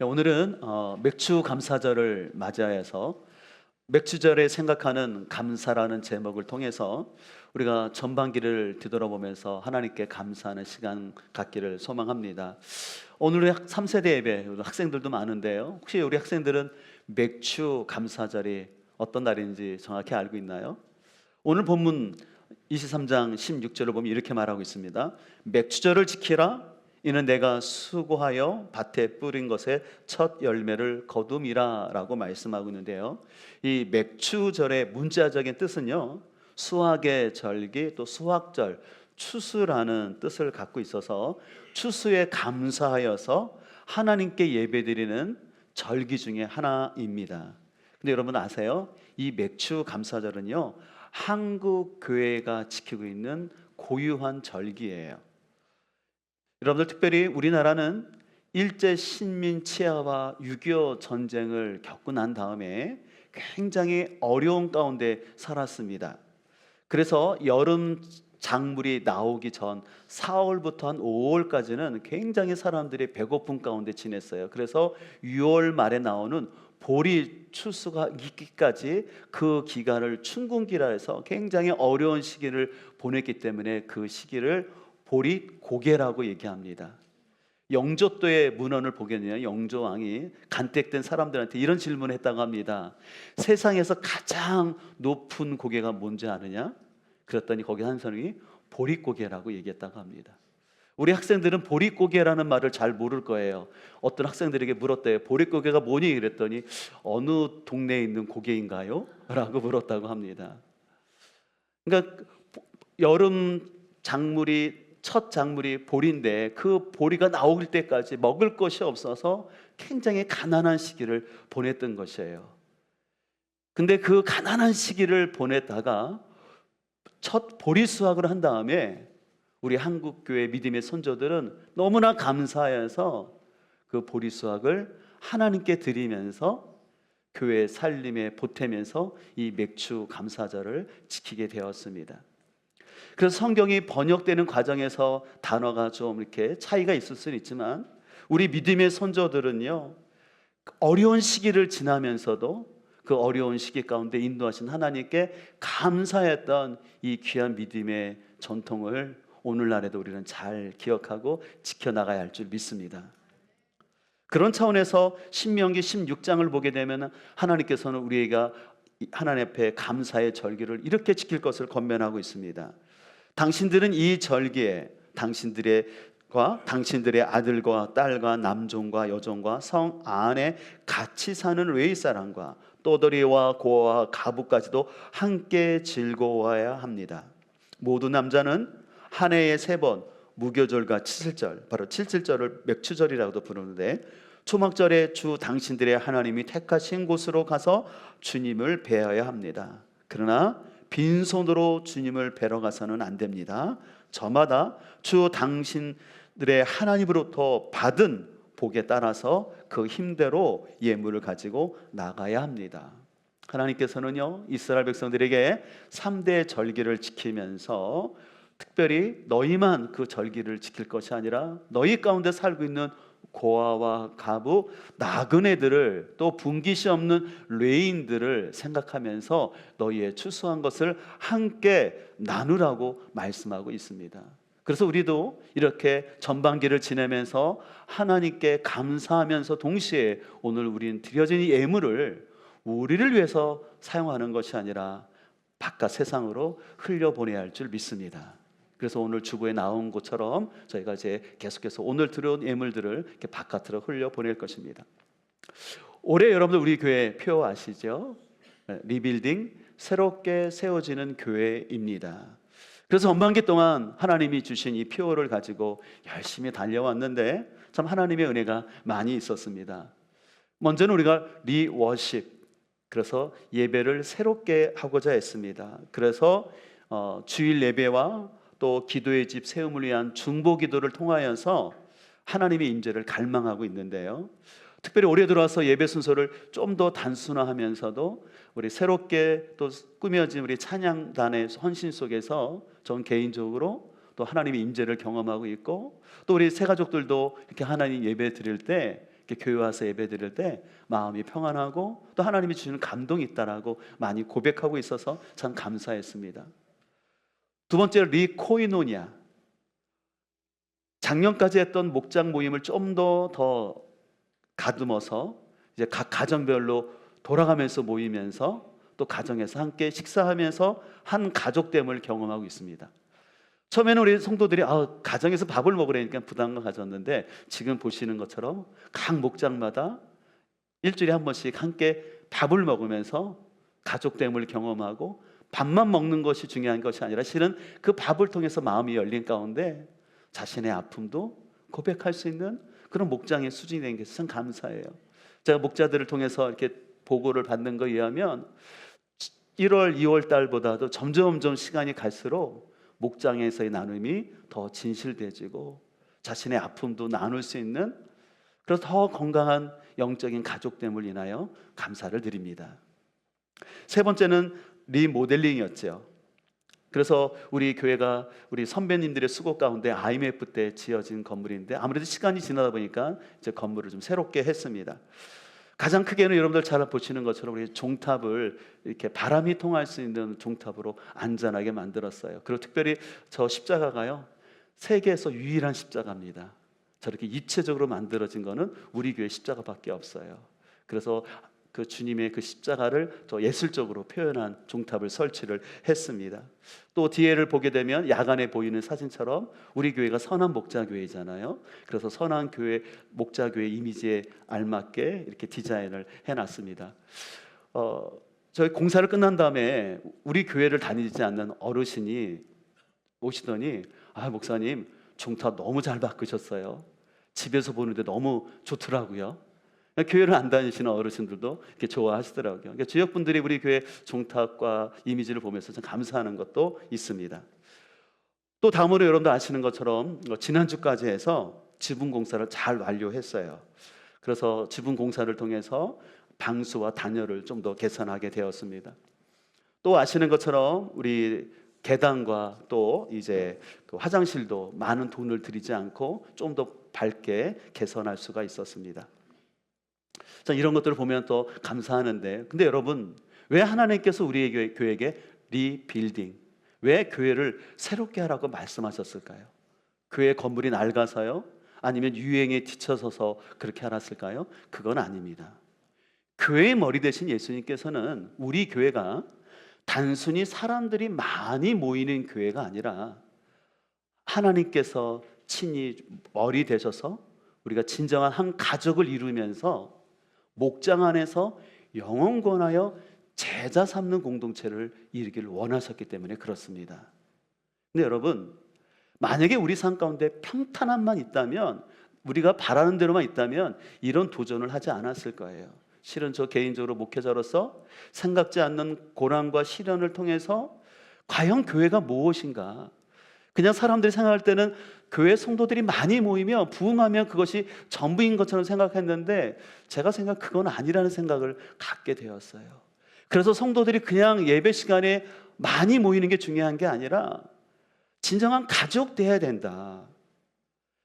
네, 오늘은 어, 맥주 감사절을 맞이해서 맥주절에 생각하는 감사라는 제목을 통해서 우리가 전반기를 뒤돌아보면서 하나님께 감사하는 시간 갖기를 소망합니다. 오늘의 3세대 예배 학생들도 많은데요. 혹시 우리 학생들은 맥주 감사절이 어떤 날인지 정확히 알고 있나요? 오늘 본문 23장 16절을 보면 이렇게 말하고 있습니다. 맥주절을 지키라 이는 내가 수고하여 밭에 뿌린 것의 첫 열매를 거둠이라라고 말씀하고 있는데요. 이 맥주절의 문자적인 뜻은요. 수학의 절기 또 수학절 추수라는 뜻을 갖고 있어서 추수에 감사하여서 하나님께 예배드리는 절기 중에 하나입니다. 근데 여러분 아세요? 이 맥주 감사절은요. 한국 교회가 지키고 있는 고유한 절기예요. 여러분들 특별히 우리나라는 일제 신민 치하와 6.25 전쟁을 겪고 난 다음에 굉장히 어려운 가운데 살았습니다. 그래서 여름 작물이 나오기 전 4월부터 한 5월까지는 굉장히 사람들이 배고픔 가운데 지냈어요. 그래서 6월 말에 나오는 보리 추수가 있기까지 그 기간을 춘궁기라 해서 굉장히 어려운 시기를 보냈기 때문에 그 시기를 보리 고개라고 얘기합니다. 영조도의 문헌을 보겠냐 영조 왕이 간택된 사람들한테 이런 질문을 했다고 합니다. 세상에서 가장 높은 고개가 뭔지 아느냐? 그랬더니 거기 한 사람이 보릿고개라고 얘기했다고 합니다. 우리 학생들은 보릿고개라는 말을 잘 모를 거예요. 어떤 학생들에게 물었대요. 보릿고개가 뭐니? 그랬더니 어느 동네에 있는 고개인가요? 라고 물었다고 합니다. 그러니까 여름 작물이 첫 작물이 보리인데 그 보리가 나올 때까지 먹을 것이 없어서 굉장히 가난한 시기를 보냈던 것이에요. 근데 그 가난한 시기를 보냈다가 첫 보리 수확을 한 다음에 우리 한국 교회 믿음의 선조들은 너무나 감사해서 그 보리 수확을 하나님께 드리면서 교회 살림에 보태면서 이 맥주 감사절을 지키게 되었습니다. 그래서 성경이 번역되는 과정에서 단어가 좀 이렇게 차이가 있을 수는 있지만 우리 믿음의 선조들은요 어려운 시기를 지나면서도 그 어려운 시기 가운데 인도하신 하나님께 감사했던 이 귀한 믿음의 전통을 오늘날에도 우리는 잘 기억하고 지켜나가야 할 줄 믿습니다. 그런 차원에서 신명기 16장을 보게 되면 하나님께서는 우리가 하나님 앞에 감사의 절기를 이렇게 지킬 것을 권면하고 있습니다. 당신들은 이 절기에 당신들과 당신들의 아들과 딸과 남종과 여종과 성 안에 같이 사는 외의 사람과 또더리와 고아와 가부까지도 함께 즐거워해야 합니다. 모두 남자는 한 해에 세 번 무교절과 칠칠절 바로 칠칠절을 맥추절이라고도 부르는데 초막절에 주 당신들의 하나님이 택하신 곳으로 가서 주님을 뵈어야 합니다. 그러나 빈손으로 주님을 뵈러 가서는 안 됩니다. 저마다 주 당신들의 하나님으로부터 받은 복에 따라서 그 힘대로 예물을 가지고 나가야 합니다. 하나님께서는요, 이스라엘 백성들에게 3대 절기를 지키면서 특별히 너희만 그 절기를 지킬 것이 아니라 너희 가운데 살고 있는 고아와 가부, 나그네들을 또 분기시 없는 레인들을 생각하면서 너희의 추수한 것을 함께 나누라고 말씀하고 있습니다. 그래서 우리도 이렇게 전반기를 지내면서 하나님께 감사하면서 동시에 오늘 우리는 드려진 이 예물을 우리를 위해서 사용하는 것이 아니라 바깥 세상으로 흘려보내야 할 줄 믿습니다. 그래서 오늘 주보에 나온 것처럼 저희가 이제 계속해서 오늘 들어온 예물들을 이렇게 바깥으로 흘려 보낼 것입니다. 올해 여러분들 우리 교회 표 아시죠? 네, 리빌딩 새롭게 세워지는 교회입니다. 그래서 전반기 동안 하나님이 주신 이 표를 가지고 열심히 달려왔는데 참 하나님의 은혜가 많이 있었습니다. 먼저는 우리가 리워십 그래서 예배를 새롭게 하고자 했습니다. 그래서 어, 주일 예배와 또 기도의 집 세움을 위한 중보 기도를 통하여서 하나님의 임재를 갈망하고 있는데요. 특별히 올해 들어와서 예배 순서를 좀 더 단순화하면서도 우리 새롭게 또 꾸며진 우리 찬양단의 헌신 속에서 전 개인적으로 또 하나님의 임재를 경험하고 있고 또 우리 새 가족들도 이렇게 하나님 예배 드릴 때 이렇게 교회 와서 예배 드릴 때 마음이 평안하고 또 하나님이 주시는 감동이 있다라고 많이 고백하고 있어서 참 감사했습니다. 두 번째 리코이노니아. 작년까지 했던 목장 모임을 좀더더 가듬어서 이제 각 가정별로 돌아가면서 모이면서 또 가정에서 함께 식사하면서 한 가족됨을 경험하고 있습니다. 처음에는 우리 성도들이 아, 가정에서 밥을 먹으려니까 부담감 가졌는데 지금 보시는 것처럼 각 목장마다 일주일에 한 번씩 함께 밥을 먹으면서 가족됨을 경험하고 밥만 먹는 것이 중요한 것이 아니라 실은 그 밥을 통해서 마음이 열린 가운데 자신의 아픔도 고백할 수 있는 그런 목장의 수준이 된게참 감사해요. 제가 목자들을 통해서 이렇게 보고를 받는 거에 의하면 1월, 2월 달보다도 점점점 시간이 갈수록 목장에서의 나눔이 더 진실돼지고 자신의 아픔도 나눌 수 있는 그래서 더 건강한 영적인 가족됨을 인하여 감사를 드립니다. 세 번째는 리모델링이었죠. 그래서 우리 교회가 우리 선배님들의 수고 가운데 IMF 때 지어진 건물인데 아무래도 시간이 지나다 보니까 이제 건물을 좀 새롭게 했습니다. 가장 크게는 여러분들 잘 보시는 것처럼 우리 종탑을 이렇게 바람이 통할 수 있는 종탑으로 안전하게 만들었어요. 그리고 특별히 저 십자가가요 세계에서 유일한 십자가입니다. 저렇게 입체적으로 만들어진 거는 우리 교회 십자가밖에 없어요. 그래서 그 주님의 그 십자가를 저 예술적으로 표현한 종탑을 설치를 했습니다. 또 뒤에를 보게 되면 야간에 보이는 사진처럼 우리 교회가 선한 목자 교회잖아요. 그래서 선한 교회 목자 교회 이미지에 알맞게 이렇게 디자인을 해놨습니다. 어, 저희 공사를 끝난 다음에 우리 교회를 다니지 않는 어르신이 오시더니 아 목사님 종탑 너무 잘 바꾸셨어요. 집에서 보는데 너무 좋더라고요. 교회를 안 다니시는 어르신들도 이렇게 좋아하시더라고요. 그러니까 지역 분들이 우리 교회 종탑과 이미지를 보면서 참 감사하는 것도 있습니다. 또 다음으로 여러분들 아시는 것처럼 지난주까지 해서 지분 공사를 잘 완료했어요. 그래서 지분 공사를 통해서 방수와 단열을 좀 더 개선하게 되었습니다. 또 아시는 것처럼 우리 계단과 또 이제 그 화장실도 많은 돈을 들이지 않고 좀 더 밝게 개선할 수가 있었습니다. 자, 이런 것들을 보면 또 감사하는데, 근데 여러분, 왜 하나님께서 우리의 교회, 교회에게 리빌딩, 왜 교회를 새롭게 하라고 말씀하셨을까요? 교회 건물이 낡아서요? 아니면 유행에 뒤쳐서서 그렇게 하았을까요? 그건 아닙니다. 교회의 머리 대신 예수님께서는 우리 교회가 단순히 사람들이 많이 모이는 교회가 아니라 하나님께서 친히 머리 되셔서 우리가 진정한 한 가족을 이루면서 목장 안에서 영원권하여 제자 삼는 공동체를 이루기를 원하셨기 때문에 그렇습니다. 근데 여러분, 만약에 우리 삶 가운데 평탄함만 있다면 우리가 바라는 대로만 있다면 이런 도전을 하지 않았을 거예요. 실은 저 개인적으로 목회자로서 생각지 않는 고난과 시련을 통해서 과연 교회가 무엇인가? 그냥 사람들이 생각할 때는 교회 성도들이 많이 모이면 부흥하면 그것이 전부인 것처럼 생각했는데 제가 생각 그건 아니라는 생각을 갖게 되었어요. 그래서 성도들이 그냥 예배 시간에 많이 모이는 게 중요한 게 아니라 진정한 가족 돼야 된다.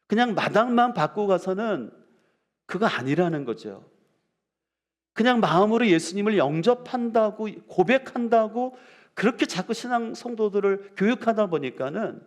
그냥 마당만 받고 가서는 그거 아니라는 거죠. 그냥 마음으로 예수님을 영접한다고 고백한다고 그렇게 자꾸 신앙 성도들을 교육하다 보니까는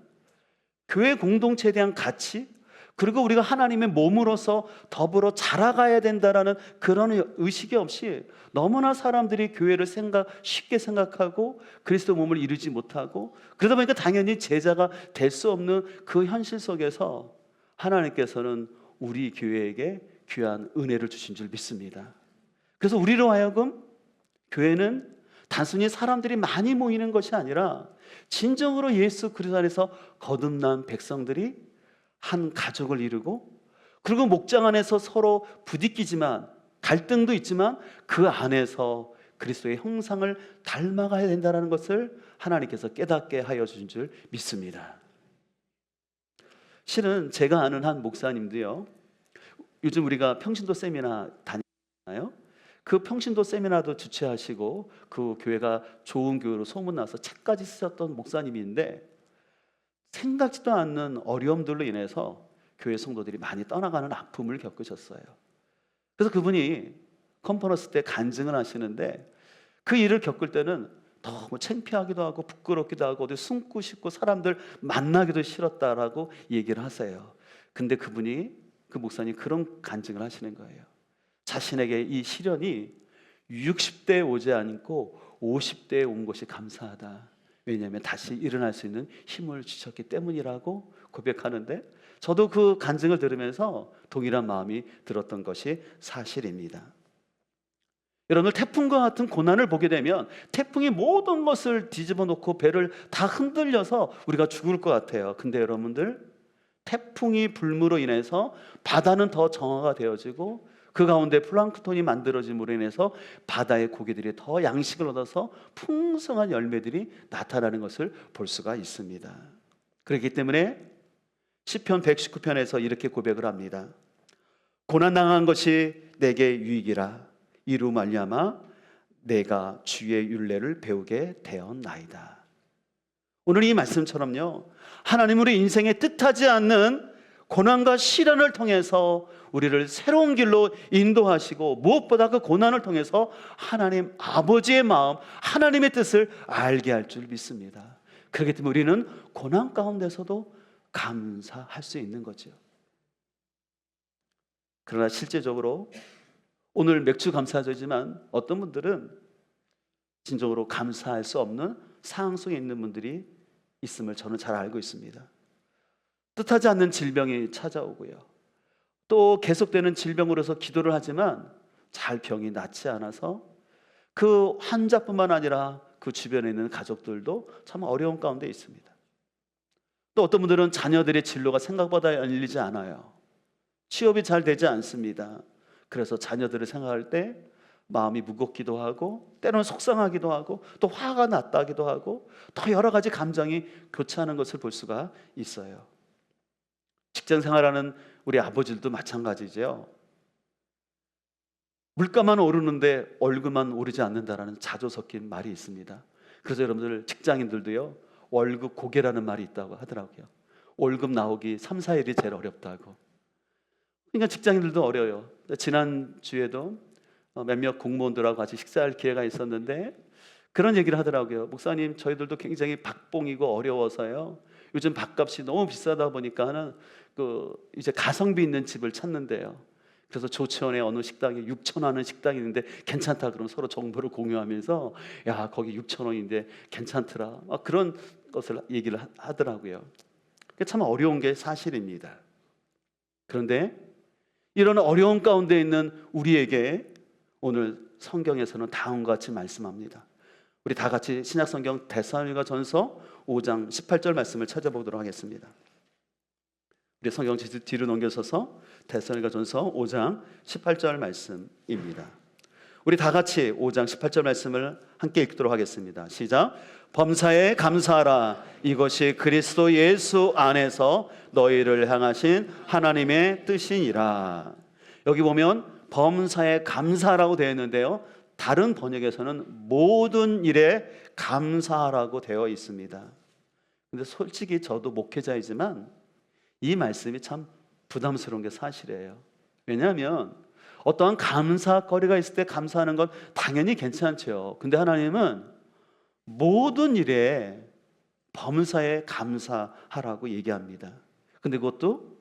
교회 공동체에 대한 가치 그리고 우리가 하나님의 몸으로서 더불어 자라가야 된다라는 그런 의식이 없이 너무나 사람들이 교회를 생각 쉽게 생각하고 그리스도 몸을 이루지 못하고 그러다 보니까 당연히 제자가 될 수 없는 그 현실 속에서 하나님께서는 우리 교회에게 귀한 은혜를 주신 줄 믿습니다. 그래서 우리로 하여금 교회는 단순히 사람들이 많이 모이는 것이 아니라 진정으로 예수 그리스도 안에서 거듭난 백성들이 한 가족을 이루고 그리고 목장 안에서 서로 부딪히지만 갈등도 있지만 그 안에서 그리스도의 형상을 닮아가야 된다는 것을 하나님께서 깨닫게 하여 주신 줄 믿습니다. 실은 제가 아는 한 목사님도요. 요즘 우리가 평신도 세미나 다니잖아요. 그 평신도 세미나도 주최하시고 그 교회가 좋은 교회로 소문나서 책까지 쓰셨던 목사님인데 생각지도 않는 어려움들로 인해서 교회 성도들이 많이 떠나가는 아픔을 겪으셨어요. 그래서 그분이 컨퍼런스 때 간증을 하시는데 그 일을 겪을 때는 너무 창피하기도 하고 부끄럽기도 하고 어디 숨고 싶고 사람들 만나기도 싫었다라고 얘기를 하세요. 근데 그분이 그 목사님 그런 간증을 하시는 거예요. 자신에게 이 시련이 60대에 오지 않고 50대에 온 것이 감사하다. 왜냐하면 다시 일어날 수 있는 힘을 주셨기 때문이라고 고백하는데 저도 그 간증을 들으면서 동일한 마음이 들었던 것이 사실입니다. 여러분들 태풍과 같은 고난을 보게 되면 태풍이 모든 것을 뒤집어 놓고 배를 다 흔들려서 우리가 죽을 것 같아요. 근데 여러분들 태풍이 불무로 인해서 바다는 더 정화가 되어지고 그 가운데 플랑크톤이 만들어짐으로 인해서 바다의 고기들이 더 양식을 얻어서 풍성한 열매들이 나타나는 것을 볼 수가 있습니다. 그렇기 때문에 시편 119편에서 이렇게 고백을 합니다. 고난 당한 것이 내게 유익이라 이루 말미암아 내가 주의 율례를 배우게 되었나이다. 오늘 이 말씀처럼요. 하나님 우리 인생에 뜻하지 않는 고난과 시련을 통해서 우리를 새로운 길로 인도하시고 무엇보다 그 고난을 통해서 하나님 아버지의 마음, 하나님의 뜻을 알게 할 줄 믿습니다. 그렇기 때문에 우리는 고난 가운데서도 감사할 수 있는 거죠. 그러나 실제적으로 오늘 맥주 감사절이지만 어떤 분들은 진정으로 감사할 수 없는 상황 속에 있는 분들이 있음을 저는 잘 알고 있습니다. 뜻하지 않는 질병이 찾아오고요. 또 계속되는 질병으로서 기도를 하지만 잘 병이 낫지 않아서 그 환자뿐만 아니라 그 주변에 있는 가족들도 참 어려운 가운데 있습니다. 또 어떤 분들은 자녀들의 진로가 생각보다 열리지 않아요. 취업이 잘 되지 않습니다. 그래서 자녀들을 생각할 때 마음이 무겁기도 하고 때로는 속상하기도 하고 또 화가 났다기도 하고 더 여러 가지 감정이 교차하는 것을 볼 수가 있어요. 직장 생활하는 우리 아버지들도 마찬가지죠. 물가만 오르는데 월급만 오르지 않는다라는 자조 섞인 말이 있습니다. 그래서 여러분들 직장인들도요. 월급 고개라는 말이 있다고 하더라고요. 월급 나오기 3, 4일이 제일 어렵다고. 그러니까 직장인들도 어려요. 지난 주에도 어, 몇몇 공무원들하고 같이 식사할 기회가 있었는데 그런 얘기를 하더라고요. 목사님, 저희들도 굉장히 박봉이고 어려워서요. 요즘 밥값이 너무 비싸다 보니까는 그 이제 가성비 있는 집을 찾는데요. 그래서 조치원의 어느 식당에 6천 원하는 식당이 있는데 괜찮다 그러면 서로 정보를 공유하면서 야 거기 6천 원인데 괜찮더라 막 그런 것을 얘기를 하- 하더라고요. 참 어려운 게 사실입니다. 그런데 이런 어려운 가운데 있는 우리에게 오늘 성경에서는 다음과 같이 말씀합니다. 우리 다 같이 신약 성경 데살로니가 전서 5장 18절 말씀을 찾아보도록 하겠습니다. 우리 성경 뒤- 뒤로 넘겨서서 데살로니가 전서 5장 18절 말씀입니다. 우리 다 같이 5장 18절 말씀을 함께 읽도록 하겠습니다. 시작. 범사에 감사하라. 이것이 그리스도 예수 안에서 너희를 향하신 하나님의 뜻이니라. 여기 보면 범사에 감사라고 되어 있는데요. 다른 번역에서는 모든 일에 감사하라고 되어 있습니다. 근데 솔직히 저도 목회자이지만 이 말씀이 참 부담스러운 게 사실이에요. 왜냐하면 어떠한 감사거리가 있을 때 감사하는 건 당연히 괜찮죠. 근데 하나님은 모든 일에 범사에 감사하라고 얘기합니다. 근데 그것도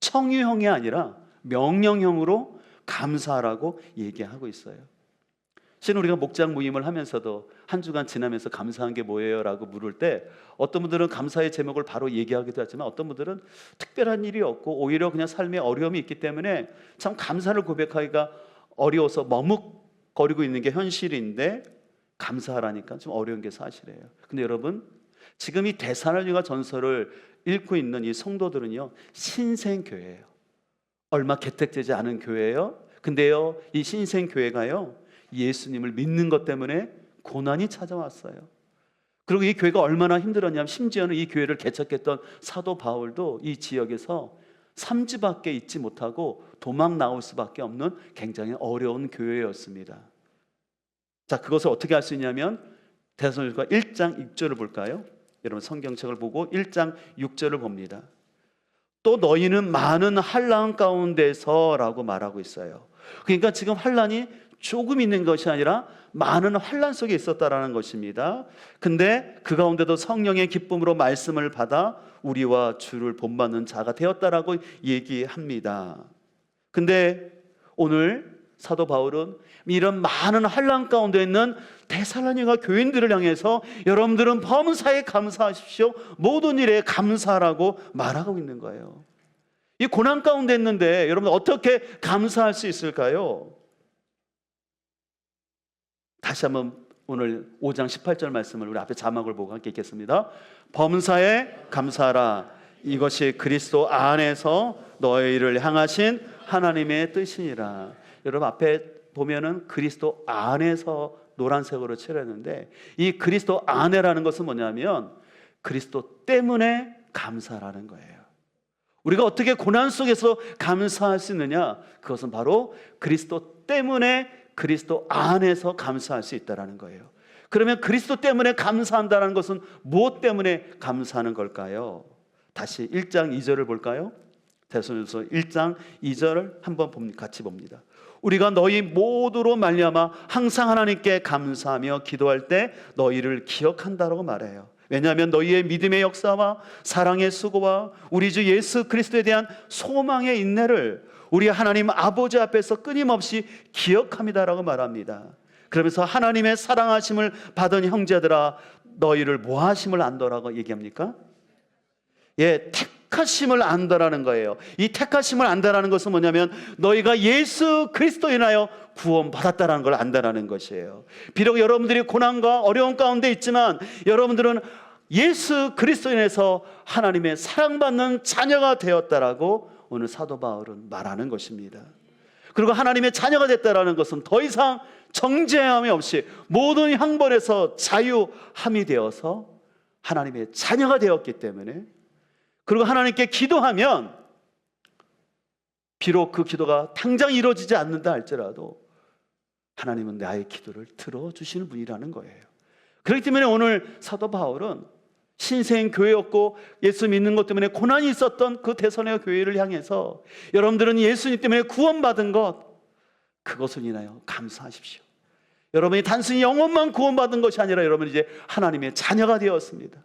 청유형이 아니라 명령형으로 감사하라고 얘기하고 있어요. 실은 우리가 목장 모임을 하면서도 한 주간 지나면서 감사한 게 뭐예요 라고 물을 때 어떤 분들은 감사의 제목을 바로 얘기하기도 하지만 어떤 분들은 특별한 일이 없고 오히려 그냥 삶에 어려움이 있기 때문에 참 감사를 고백하기가 어려워서 머뭇거리고 있는 게 현실인데 감사하라니까 좀 어려운 게 사실이에요. 근데 여러분 지금 이 대사로니가 전설을 읽고 있는 이 성도들은요 신생 교회예요. 얼마 개택되지 않은 교회예요. 근데요 이 신생 교회가요 예수님을 믿는 것 때문에 고난이 찾아왔어요. 그리고 이 교회가 얼마나 힘들었냐면 심지어는 이 교회를 개척했던 사도 바울도 이 지역에서 3주밖에 있지 못하고 도망 나올 수밖에 없는 굉장히 어려운 교회였습니다. 자, 그것을 어떻게 할 수 있냐면 대선일과 1장 6절을 볼까요? 여러분 성경책을 보고 1장 6절을 봅니다. 또 너희는 많은 한란 가운데서라고 말하고 있어요. 그러니까 지금 환란이 조금 있는 것이 아니라 많은 환란 속에 있었다라는 것입니다. 근데 그 가운데도 성령의 기쁨으로 말씀을 받아 우리와 주를 본받는 자가 되었다라고 얘기합니다. 근데 오늘 사도 바울은 이런 많은 환란 가운데 있는 데살로니가 교인들을 향해서 여러분들은 범사에 감사하십시오. 모든 일에 감사라고 말하고 있는 거예요. 이 고난 가운데 있는데 여러분 어떻게 감사할 수 있을까요? 다시 한번 오늘 5장 18절 말씀을 우리 앞에 자막을 보고 함께 읽겠습니다. 범사에 감사하라. 이것이 그리스도 안에서 너희를 향하신 하나님의 뜻이니라. 여러분 앞에 보면은 그리스도 안에서 노란색으로 칠했는데 이 그리스도 안에라는 것은 뭐냐면 그리스도 때문에 감사라는 거예요. 우리가 어떻게 고난 속에서 감사할 수 있느냐? 그것은 바로 그리스도 때문에 그리스도 안에서 감사할 수 있다라는 거예요. 그러면 그리스도 때문에 감사한다는 것은 무엇 때문에 감사하는 걸까요? 다시 1장 2절을 볼까요? 대선에서 1장 2절을 한번 같이 봅니다. 우리가 너희 모두로 말미암아 항상 하나님께 감사하며 기도할 때 너희를 기억한다라고 말해요. 왜냐하면 너희의 믿음의 역사와 사랑의 수고와 우리 주 예수 그리스도에 대한 소망의 인내를 우리 하나님 아버지 앞에서 끊임없이 기억합니다라고 말합니다. 그러면서 하나님의 사랑하심을 받은 형제들아 너희를 뭐하심을 안더라고 얘기합니까? 예, 택 하심을 안다라는 거예요. 이 택하심을 안다라는 것은 뭐냐면 너희가 예수 그리스도 인하여 구원 받았다라는 걸 안다라는 것이에요. 비록 여러분들이 고난과 어려움 가운데 있지만 여러분들은 예수 그리스도 인해서 하나님의 사랑받는 자녀가 되었다라고 오늘 사도 바울은 말하는 것입니다. 그리고 하나님의 자녀가 됐다라는 것은 더 이상 정죄함이 없이 모든 형벌에서 자유함이 되어서 하나님의 자녀가 되었기 때문에 그리고 하나님께 기도하면 비록 그 기도가 당장 이루어지지 않는다 할지라도 하나님은 나의 기도를 들어주시는 분이라는 거예요. 그렇기 때문에 오늘 사도 바울은 신생 교회였고 예수 믿는 것 때문에 고난이 있었던 그 대선의 교회를 향해서 여러분들은 예수님 때문에 구원받은 것 그것을 인하여 감사하십시오. 여러분이 단순히 영혼만 구원받은 것이 아니라 여러분 이제 하나님의 자녀가 되었습니다.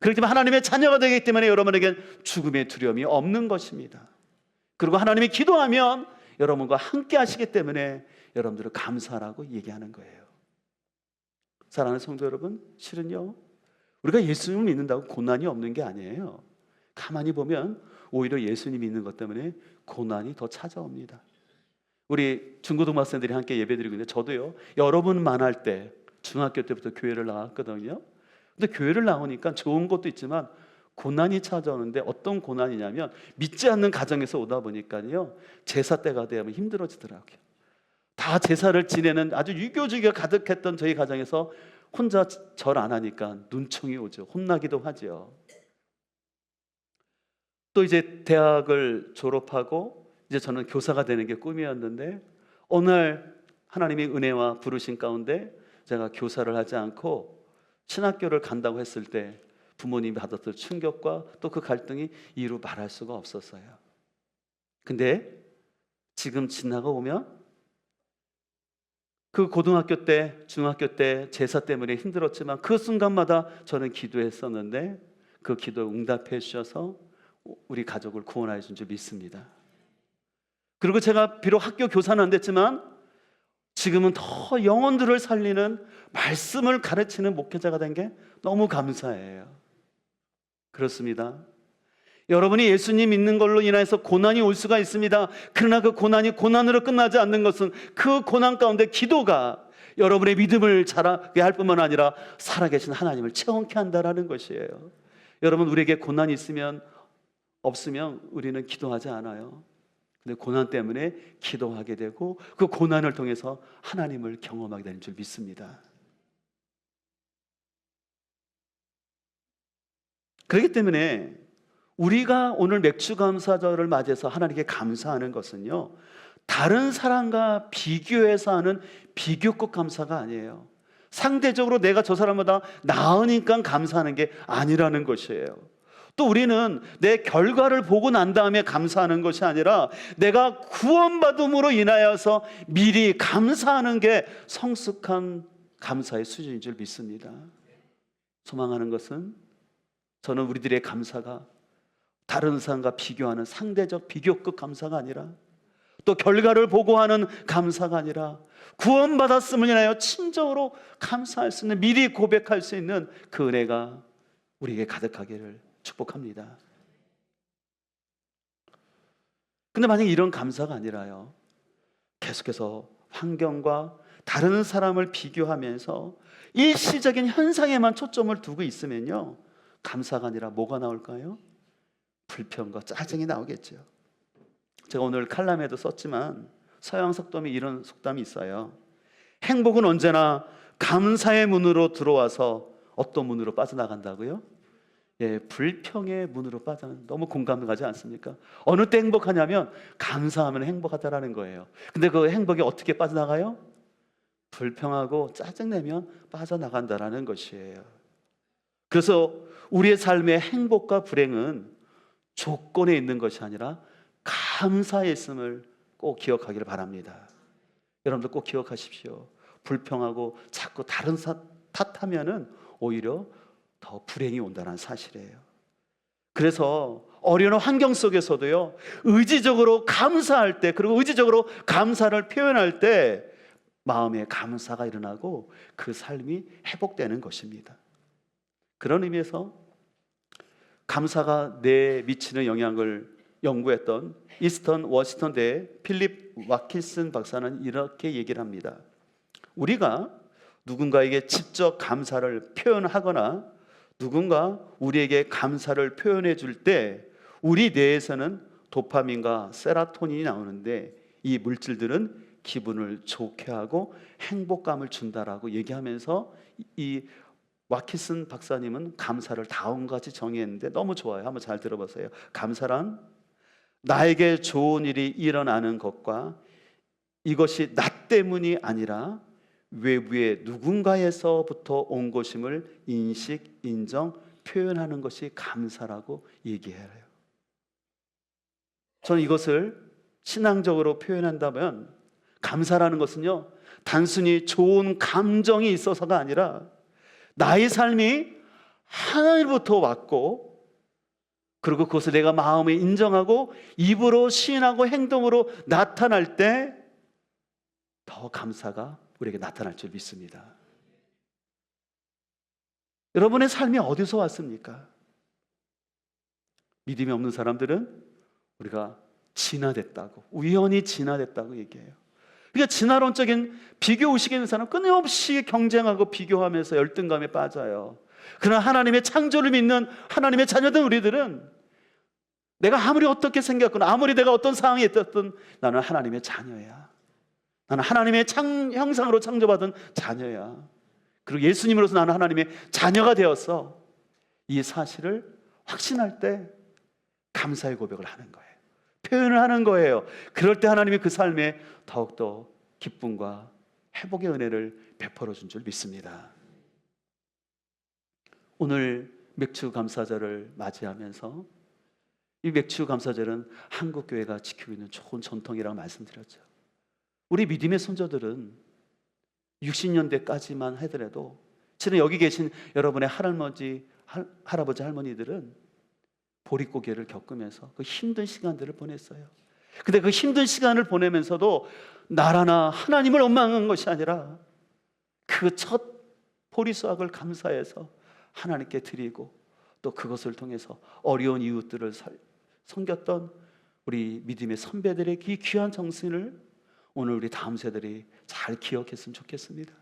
때문에 하나님의 자녀가 되기 때문에 여러분에게 죽음의 두려움이 없는 것입니다. 그리고 하나님이 기도하면 여러분과 함께 하시기 때문에 여러분들을 감사라고 얘기하는 거예요. 사랑하는 성도 여러분, 실은요, 우리가 예수님을 믿는다고 고난이 없는 게 아니에요. 가만히 보면 오히려 예수님 믿는 것 때문에 고난이 더 찾아옵니다. 우리 중고등학생들이 함께 예배 드리고 있는데 저도요 여러분 만날 때 중학교 때부터 교회를 나왔거든요. 근데 교회를 나오니까 좋은 것도 있지만 고난이 찾아오는데 어떤 고난이냐면 믿지 않는 가정에서 오다 보니까요 제사 때가 되면 힘들어지더라고요. 다 제사를 지내는 아주 유교주의가 가득했던 저희 가정에서 혼자 절 안 하니까 눈총이 오죠. 혼나기도 하죠. 또 이제 대학을 졸업하고 이제 저는 교사가 되는 게 꿈이었는데 날 하나님의 은혜와 부르신 가운데 제가 교사를 하지 않고 신학교를 간다고 했을 때 부모님이 받았던 충격과 또 그 갈등이 이루 말할 수가 없었어요. 근데 지금 지나가 보면 그 고등학교 때, 중학교 때 제사 때문에 힘들었지만 그 순간마다 저는 기도했었는데 그 기도 응답해 주셔서 우리 가족을 구원하여 준 줄 믿습니다. 그리고 제가 비록 학교 교사는 안 됐지만 지금은 더 영혼들을 살리는 말씀을 가르치는 목회자가 된 게 너무 감사해요. 그렇습니다. 여러분이 예수님 믿는 걸로 인해서 고난이 올 수가 있습니다. 그러나 그 고난이 고난으로 끝나지 않는 것은 그 고난 가운데 기도가 여러분의 믿음을 자라게 할 뿐만 아니라 살아계신 하나님을 체험케 한다라는 것이에요. 여러분 우리에게 고난이 있으면 없으면 우리는 기도하지 않아요. 근데 고난 때문에 기도하게 되고 그 고난을 통해서 하나님을 경험하게 되는 줄 믿습니다. 그렇기 때문에 우리가 오늘 맥주 감사절을 맞이해서 하나님께 감사하는 것은요. 다른 사람과 비교해서 하는 비교급 감사가 아니에요. 상대적으로 내가 저 사람보다 나으니까 감사하는 게 아니라는 것이에요. 또 우리는 내 결과를 보고 난 다음에 감사하는 것이 아니라 내가 구원받음으로 인하여서 미리 감사하는 게 성숙한 감사의 수준인 줄 믿습니다. 소망하는 것은 저는 우리들의 감사가 다른 사람과 비교하는 상대적 비교급 감사가 아니라 또 결과를 보고 하는 감사가 아니라 구원받았음을 인하여 친정으로 감사할 수 있는 미리 고백할 수 있는 그 은혜가 우리에게 가득하기를 축복합니다. 근데 만약 이런 감사가 아니라요. 계속해서 환경과 다른 사람을 비교하면서 일시적인 현상에만 초점을 두고 있으면요. 감사가 아니라 뭐가 나올까요? 불평과 짜증이 나오겠죠. 제가 오늘 칼럼에도 썼지만 서양 속담에 이런 속담이 있어요. 행복은 언제나 감사의 문으로 들어와서 어떤 문으로 빠져나간다고요? 예, 불평의 문으로 빠져 너무 공감 가지 않습니까? 어느 때 행복하냐면 감사하면 행복하다라는 거예요. 근데 그 행복이 어떻게 빠져나가요? 불평하고 짜증내면 빠져나간다라는 것이에요. 그래서 우리의 삶의 행복과 불행은 조건에 있는 것이 아니라 감사에 있음을 꼭 기억하기를 바랍니다. 여러분들 꼭 기억하십시오. 불평하고 자꾸 다른 사, 탓하면은 오히려 더 불행이 온다는 사실이에요. 그래서 어려운 환경 속에서도요, 의지적으로 감사할 때, 그리고 의지적으로 감사를 표현할 때, 마음에 감사가 일어나고 그 삶이 회복되는 것입니다. 그런 의미에서 감사가 내 미치는 영향을 연구했던 이스턴 워싱턴 대 필립 와킨슨 박사는 이렇게 얘기를 합니다. 우리가 누군가에게 직접 감사를 표현하거나 누군가 우리에게 감사를 표현해 줄 때 우리 뇌에서는 도파민과 세라토닌이 나오는데 이 물질들은 기분을 좋게 하고 행복감을 준다라고 얘기하면서 이 와키슨 박사님은 감사를 다음과 같이 정의했는데 너무 좋아요. 한번 잘 들어보세요. 감사란 나에게 좋은 일이 일어나는 것과 이것이 나 때문이 아니라 외부의 누군가에서부터 온 것임을 인식, 인정, 표현하는 것이 감사라고 얘기해요. 저는 이것을 신앙적으로 표현한다면 감사라는 것은요, 단순히 좋은 감정이 있어서가 아니라 나의 삶이 하늘부터 왔고 그리고 그것을 내가 마음에 인정하고 입으로 시인하고 행동으로 나타날 때 더 감사가 우리에게 나타날 줄 믿습니다. 여러분의 삶이 어디서 왔습니까? 믿음이 없는 사람들은 우리가 진화됐다고, 우연히 진화됐다고 얘기해요. 그러니까 진화론적인 비교 의식에 있는 사람은 끊임없이 경쟁하고 비교하면서 열등감에 빠져요. 그러나 하나님의 창조를 믿는 하나님의 자녀된 우리들은 내가 아무리 어떻게 생겼거나 아무리 내가 어떤 상황에 있었든 나는 하나님의 자녀야. 나는 하나님의 창, 형상으로 창조받은 자녀야. 그리고 예수님으로서 나는 하나님의 자녀가 되었어. 이 사실을 확신할 때 감사의 고백을 하는 거예요. 표현을 하는 거예요. 그럴 때 하나님이 그 삶에 더욱더 기쁨과 회복의 은혜를 베풀어 준 줄 믿습니다. 오늘 맥주 감사절을 맞이하면서 이 맥주 감사절은 한국 교회가 지키고 있는 좋은 전통이라고 말씀드렸죠. 우리 믿음의 선조들은 60년대까지만 하더라도 지금 여기 계신 여러분의 할아버지, 할, 할아버지 할머니들은 보릿고개를 겪으면서 그 힘든 시간들을 보냈어요. 근데 그 힘든 시간을 보내면서도 나라나 하나님을 원망한 것이 아니라 그 첫 보리수학을 감사해서 하나님께 드리고 또 그것을 통해서 어려운 이웃들을 섬겼던 우리 믿음의 선배들의 이 귀한 정신을 오늘 우리 다음 세들이 잘 기억했으면 좋겠습니다.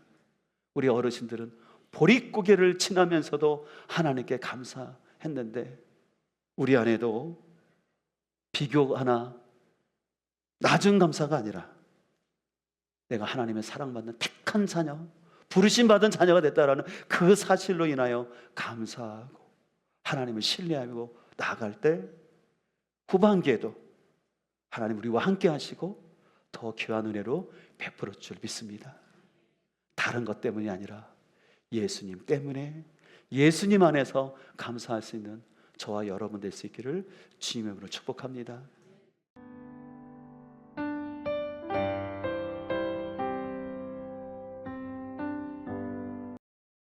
우리 어르신들은 보릿고개를 지나면서도 하나님께 감사했는데 우리 안에도 비교 하나 낮은 감사가 아니라 내가 하나님의 사랑받는 택한 자녀, 부르심 받은 자녀가 됐다라는 그 사실로 인하여 감사하고 하나님을 신뢰하고 나아갈 때 후반기에도 하나님 우리와 함께 하시고 더 귀한 은혜로 베풀어 줄 믿습니다. 다른 것 때문이 아니라 예수님 때문에 예수님 안에서 감사할 수 있는 저와 여러분 될 수 있기를 주님의 이름으로 축복합니다.